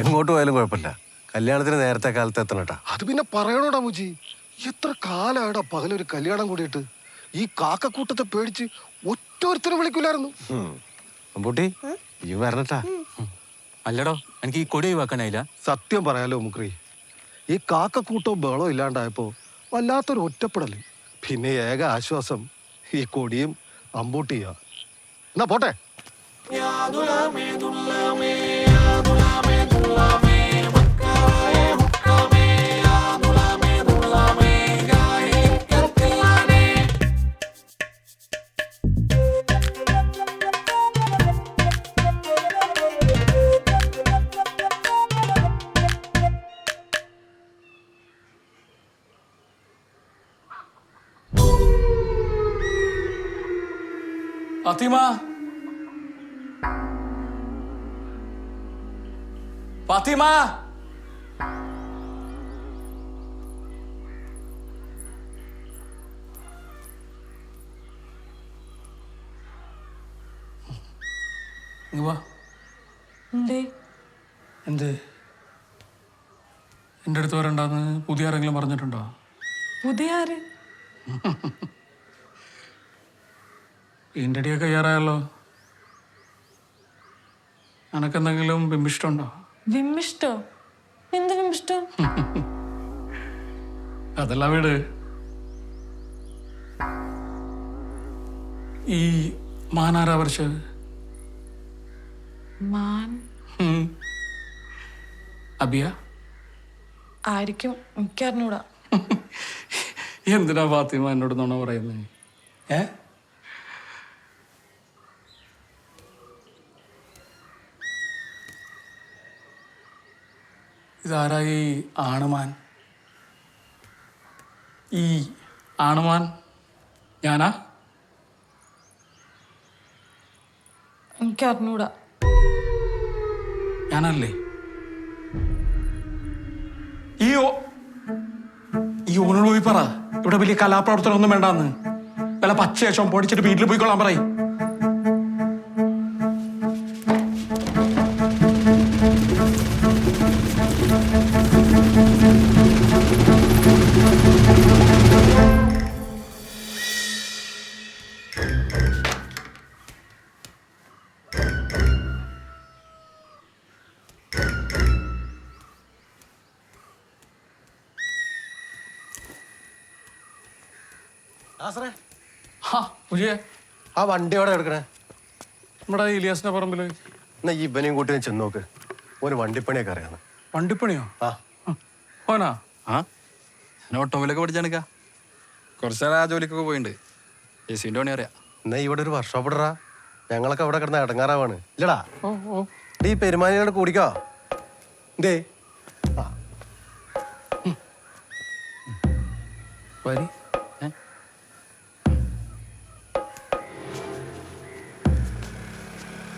എങ്ങോട്ട് പോയാലും കുഴപ്പമില്ല. കല്യാണത്തിന് നേരത്തെ കാലത്ത് എത്തണട്ടാ അത് പിന്നെ പറയണോടാ മുജി. എത്ര കാലാടാ പകലൊരു കല്യാണം കൂടിയിട്ട്. ഈ കാക്കക്കൂട്ടത്തെ പേടിച്ച് ഒറ്റോരുത്തരും വിളിക്കില്ലായിരുന്നു അമ്പൂട്ടി ഈ വരണട്ടാ അല്ലടോ എനിക്ക് ഈ കൊടി ഒഴിവാക്കാനായില്ല. സത്യം പറയാലോ മുക്രി. ഈ കാക്കക്കൂട്ടവും ബഹളവും ഇല്ലാണ്ടായപ്പോ വല്ലാത്തൊരു ഒറ്റപ്പെടൽ. പിന്നെ ഏക ആശ്വാസം ഈ കൊടിയും അമ്പൂട്ടിയാ. എന്നാ പോട്ടെ. ഫാത്തിമ ഫാത്തിമ എന്ത്? എന്റെ അടുത്ത് വരണ്ടാന്ന് പുതിയ ആരെങ്കിലും പറഞ്ഞിട്ടുണ്ടോ? പുതിയ ആര്? ഇതിന്റെ അടിയൊക്കെ കയ്യാറായല്ലോ. എനക്കെന്തെങ്കിലും ബിംബിഷ്ടമുണ്ടോ വിമ്മിഷ്ടോ? എന്ത് വിമ്മിഷ്ടോ? അതല്ല വീട്. ഈ മാനാരാ പറിച്ചത് മാൻ. ഉം. അബിയ? ആയിരിക്കും. എനിക്കറിഞ്ഞൂടാ. എന്തിനാ ഫാത്തിമ എന്നോട് നുണ പറയുന്നത് ഏ? ഇതാരാ ഈ ആണുമാൻ. ഈ ആണുമാൻ ഞാനാ? എനിക്ക് അറിഞ്ഞൂടാ ഞാനല്ലേ? ഈ ഓ- ഈ ഓനോട് പോയി പറ. ഇവിടെ വലിയ കലാപ്രവർത്തനം ഒന്നും വേണ്ടാന്ന്. വല്ല പച്ചയശം പൊടിച്ചിട്ട് വീട്ടിൽ പോയിക്കൊള്ളാൻ പറയും. ആ വണ്ടി എവിടെ എടുക്കണേ നമ്മുടെ ഇലിയാസിന്റെ പറമ്പിൽ. എന്നാ ഈ ഇവനെയും കൂട്ടി ചെന്ന് നോക്ക്. ഓന് വണ്ടിപ്പണിയൊക്കെ അറിയാന്ന്. വണ്ടിപ്പണിയോ? ആ. ഓനാ? ആ? ഞാൻ ഓട്ടോമൊബൈലൊക്കെ പഠിച്ചാണിക്കാ കുറച്ച് നേരം ആ ജോലിക്കൊക്കെ പോയിട്ടുണ്ട് എ സിന്റെ പണി അറിയാം. എന്നാ ഇവിടെ ഒരു വർക്ക്ഷോപ്പ് ഇടറാ. ഞങ്ങളൊക്കെ അവിടെ കിടന്ന ഇടങ്ങാറാവാണ് ഇല്ലടാ. ഓ ഓ. ഈ പെരുമാനിയോട് കൂടിക്കോ. എന്തേ? ആ. വരി.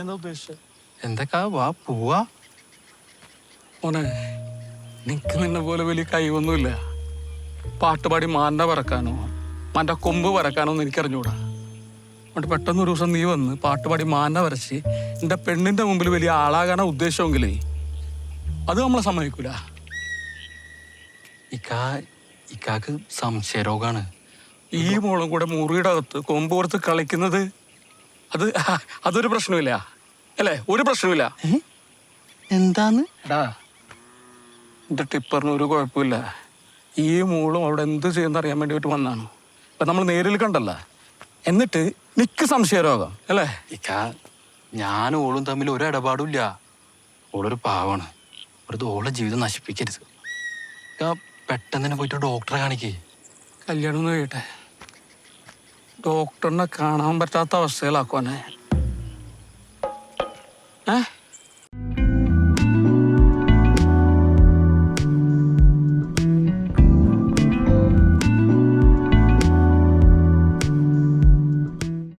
എന്താ ഉദ്ദേശിച്ചത് എന്തൊക്കെ? വാ പോവാ. മോനെ നിനക്ക് നിന്നെ പോലെ വലിയ കഴിവൊന്നുമില്ല. പാട്ടുപാടി മാന്റെ പറക്കാനോ മാന്റെ കൊമ്പ് പറക്കാനോ ഒന്നും എനിക്കറിഞ്ഞൂടാ. എന്നിട്ട് പെട്ടെന്ന് ഒരു ദിവസം നീ വന്ന് പാട്ടുപാടി മാന വരച്ച് എന്റെ പെണ്ണിന്റെ മുമ്പിൽ വലിയ ആളാകാനാ ഉദ്ദേശമെങ്കിലേ അത് നമ്മളെ സമ്മതിക്കൂല. ഇക്കാ ഇക്കാക്ക് സംശയരോഗാണ്. ഈ മോളും കൂടെ മുറിയുടെ അകത്ത് കൊമ്പ് പുറത്ത് കളിക്കുന്നത് അത് അതൊരു പ്രശ്നമില്ല. അല്ലേ? ഒരു പ്രശ്നമില്ല. എന്താന്ന്? എടാ എന്റെ ടിപ്പറിന് ഒരു കുഴപ്പമില്ല. ഈ മൂളും അവിടെ എന്ത് ചെയ്യുന്ന അറിയാൻ വേണ്ടിയിട്ട് വന്നാണ്. ഇപ്പൊ നമ്മൾ നേരിൽ കണ്ടല്ല. എന്നിട്ട് നിക്ക് സംശയരോഗം അല്ലേ? ഇക്ക ഞാനും ഓളും തമ്മിൽ ഒരു ഇടപാടും ഇല്ല ഓളൊരു പാവാണ്. വെറുതെ ഓളെ ജീവിതം നശിപ്പിക്കരുത്. പെട്ടെന്ന് തന്നെ പോയിട്ട് ഡോക്ടറെ കാണിക്കേ. കല്യാണം ഒന്ന് കഴിയട്ടെ. ഡോക്ടറിനെ കാണാൻ പറ്റാത്ത അവസ്ഥയിലാക്കുവാനെ. ഏ?